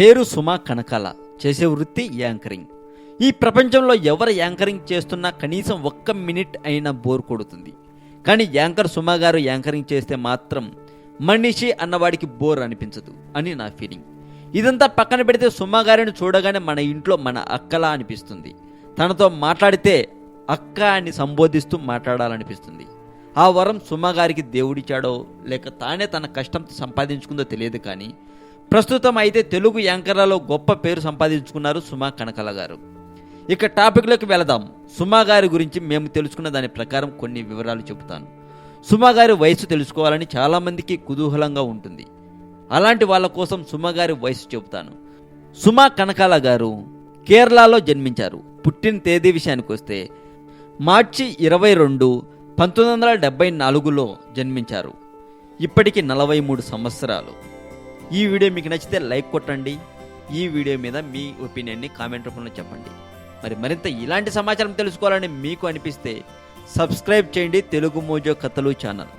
పేరు సుమా కనకాల చేసే వృత్తి యాంకరింగ్. ఈ ప్రపంచంలో ఎవరు యాంకరింగ్ చేస్తున్నా కనీసం ఒక్క మినిట్ అయినా బోర్ కొడుతుంది. కానీ యాంకర్ సుమా గారు యాంకరింగ్ చేస్తే మాత్రం మనిషి అన్నవాడికి బోర్ అనిపించదు అని నా ఫీలింగ్. ఇదంతా పక్కన పెడితే సుమా గారిని చూడగానే మన ఇంట్లో మన అక్కలా అనిపిస్తుంది. తనతో మాట్లాడితే అక్క అని సంబోధిస్తూ మాట్లాడాలనిపిస్తుంది. ఆ వరం సుమా గారికి దేవుడిచ్చాడో లేక తానే తన కష్టంతో సంపాదించుకుందో తెలియదు కానీ ప్రస్తుతం అయితే తెలుగు యాంకర్లలో గొప్ప పేరు సంపాదించుకున్నారు సుమా కనకల గారు. ఇక టాపిక్లోకి వెళదాం. సుమా గారి గురించి మేము తెలుసుకున్న దాని ప్రకారం కొన్ని వివరాలు చెబుతాను. సుమా గారి వయసు తెలుసుకోవాలని చాలామందికి కుతూహలంగా ఉంటుంది. అలాంటి వాళ్ళ కోసం సుమా గారి వయసు చెబుతాను. సుమా కనకాల గారు కేరళలో జన్మించారు. పుట్టిన తేదీ విషయానికి వస్తే మార్చి ఇరవై రెండు పంతొమ్మిది వందల డెబ్బై నాలుగులో జన్మించారు. ఇప్పటికి నలభై మూడు సంవత్సరాలు. ఈ వీడియో మీకు నచ్చితే లైక్ కొట్టండి. ఈ వీడియో మీద మీ ఒపీనియన్ని కామెంట్ రూపంలో చెప్పండి. మరి మరింత ఇలాంటి సమాచారం తెలుసుకోవాలని మీకు అనిపిస్తే సబ్స్క్రైబ్ చేయండి తెలుగు మోజో కథలు ఛానల్.